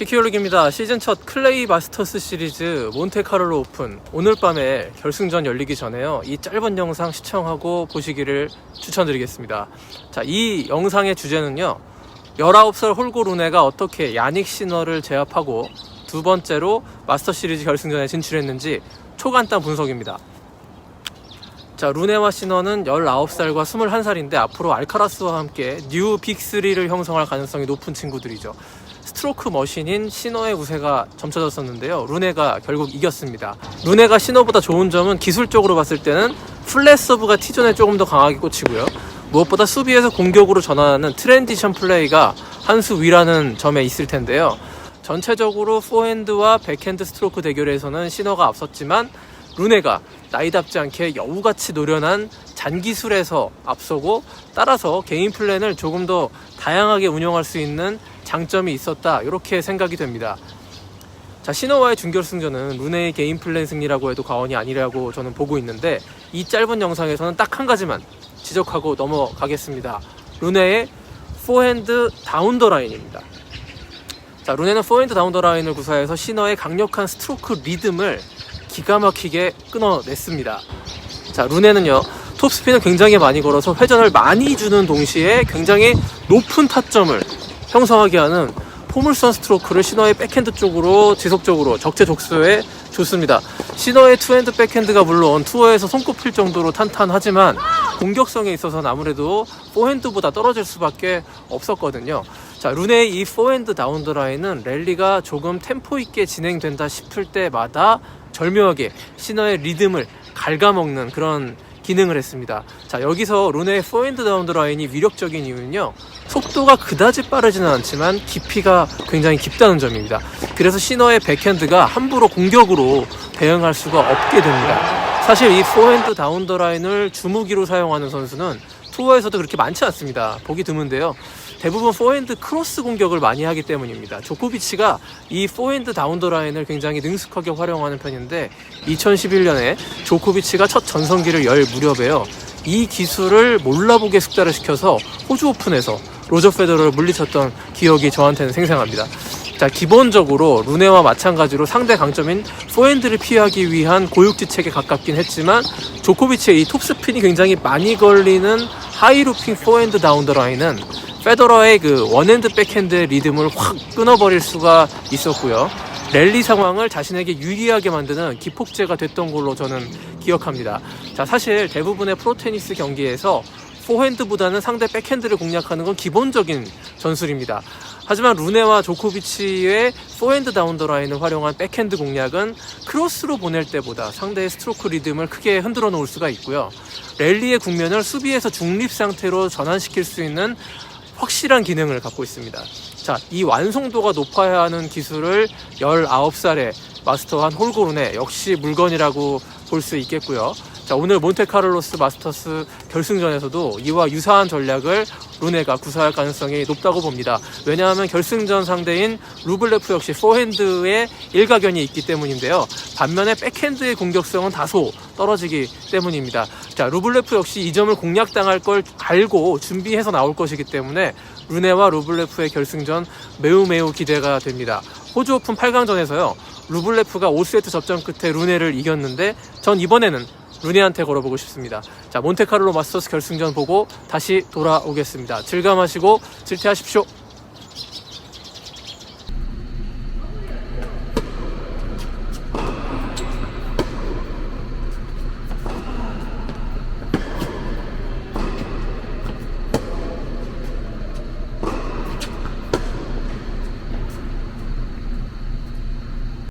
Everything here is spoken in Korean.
키키올릭입니다. 시즌 첫 클레이 마스터스 시리즈 몬테카를로 오픈 오늘 밤에 결승전 열리기 전에요. 이 짧은 영상 시청하고 보시기를 추천드리겠습니다. 자, 이 영상의 주제는요. 19살 홀고 루네가 어떻게 야닉 시너를 제압하고 두 번째로 마스터 시리즈 결승전에 진출했는지 초간단 분석입니다. 자, 루네와 시너는 19살과 21살인데 앞으로 알카라스와 함께 뉴 빅3를 형성할 가능성이 높은 친구들이죠. 스트로크 머신인 시너의 우세가 점쳐졌었는데요. 루네가 결국 이겼습니다. 루네가 시너보다 좋은 점은 기술적으로 봤을 때는 플랫 서브가 T존에 조금 더 강하게 꽂히고요. 무엇보다 수비에서 공격으로 전환하는 트랜지션 플레이가 한 수 위라는 점에 있을 텐데요. 전체적으로 포핸드와 백핸드 스트로크 대결에서는 시너가 앞섰지만 루네가 나이답지 않게 여우같이 노련한 잔기술에서 앞서고 따라서 개인 플랜을 조금 더 다양하게 운영할 수 있는 장점이 있었다 이렇게 생각이 됩니다. 자 시너와의 준결승전은 루네의 개인 플랜 승리라고 해도 과언이 아니라고 저는 보고 있는데 이 짧은 영상에서는 딱 한 가지만 지적하고 넘어가겠습니다. 루네의 포핸드 다운 더 라인입니다. 자 루네는 포핸드 다운 더 라인을 구사해서 시너의 강력한 스트로크 리듬을 기가 막히게 끊어냈습니다. 자, 루네는요, 톱스핀을 굉장히 많이 걸어서 회전을 많이 주는 동시에 굉장히 높은 타점을 형성하게 하는 포물선 스트로크를 시너의 백핸드 쪽으로 지속적으로 적재적소에 줬습니다. 시너의 투핸드 백핸드가 물론 투어에서 손꼽힐 정도로 탄탄하지만 공격성에 있어서는 아무래도 포핸드보다 떨어질 수밖에 없었거든요. 자, 루네의 이 포핸드 다운드 라인은 랠리가 조금 템포 있게 진행된다 싶을 때마다 절묘하게 시너의 리듬을 갉아먹는 그런 기능을 했습니다. 자, 여기서 루네의 포핸드 다운드 라인이 위력적인 이유는요. 속도가 그다지 빠르지는 않지만 깊이가 굉장히 깊다는 점입니다. 그래서 시너의 백핸드가 함부로 공격으로 대응할 수가 없게 됩니다. 사실 이 포핸드 다운더 라인을 주무기로 사용하는 선수는 투어에서도 그렇게 많지 않습니다. 보기 드문데요. 대부분 포핸드 크로스 공격을 많이 하기 때문입니다. 조코비치가 이 포핸드 다운더 라인을 굉장히 능숙하게 활용하는 편인데 2011년에 조코비치가 첫 전성기를 열 무렵에요. 이 기술을 몰라보게 숙달을 시켜서 호주 오픈에서 로저 페더러를 물리쳤던 기억이 저한테는 생생합니다. 자, 기본적으로 루네와 마찬가지로 상대 강점인 포핸드를 피하기 위한 고육지책에 가깝긴 했지만 조코비치의 이 톱스핀이 굉장히 많이 걸리는 하이루핑 포핸드 다운더 라인은 페더러의 그 원핸드 백핸드의 리듬을 확 끊어버릴 수가 있었고요. 랠리 상황을 자신에게 유리하게 만드는 기폭제가 됐던 걸로 저는 기억합니다. 자, 사실 대부분의 프로 테니스 경기에서 포핸드보다는 상대 백핸드를 공략하는 건 기본적인 전술입니다. 하지만 루네와 조코비치의 포핸드 다운 더 라인을 활용한 백핸드 공략은 크로스로 보낼 때보다 상대의 스트로크 리듬을 크게 흔들어 놓을 수가 있고요. 랠리의 국면을 수비에서 중립 상태로 전환시킬 수 있는 확실한 기능을 갖고 있습니다. 자, 이 완성도가 높아야 하는 기술을 19살에 마스터한 홀고룬의 역시 물건이라고 볼 수 있겠고요. 자, 오늘 몬테카를로스 마스터스 결승전에서도 이와 유사한 전략을 루네가 구사할 가능성이 높다고 봅니다. 왜냐하면 결승전 상대인 루블레프 역시 포핸드에 일가견이 있기 때문인데요. 반면에 백핸드의 공격성은 다소 떨어지기 때문입니다. 자, 루블레프 역시 이 점을 공략당할 걸 알고 준비해서 나올 것이기 때문에 루네와 루블레프의 결승전 매우 매우 기대가 됩니다. 호주 오픈 8강전에서요. 루블레프가 5세트 접전 끝에 루네를 이겼는데 전 이번에는 루네한테 걸어보고 싶습니다. 자, 몬테카를로 마스터스 결승전 보고 다시 돌아오겠습니다. 즐감하시고 질퇴하십시오.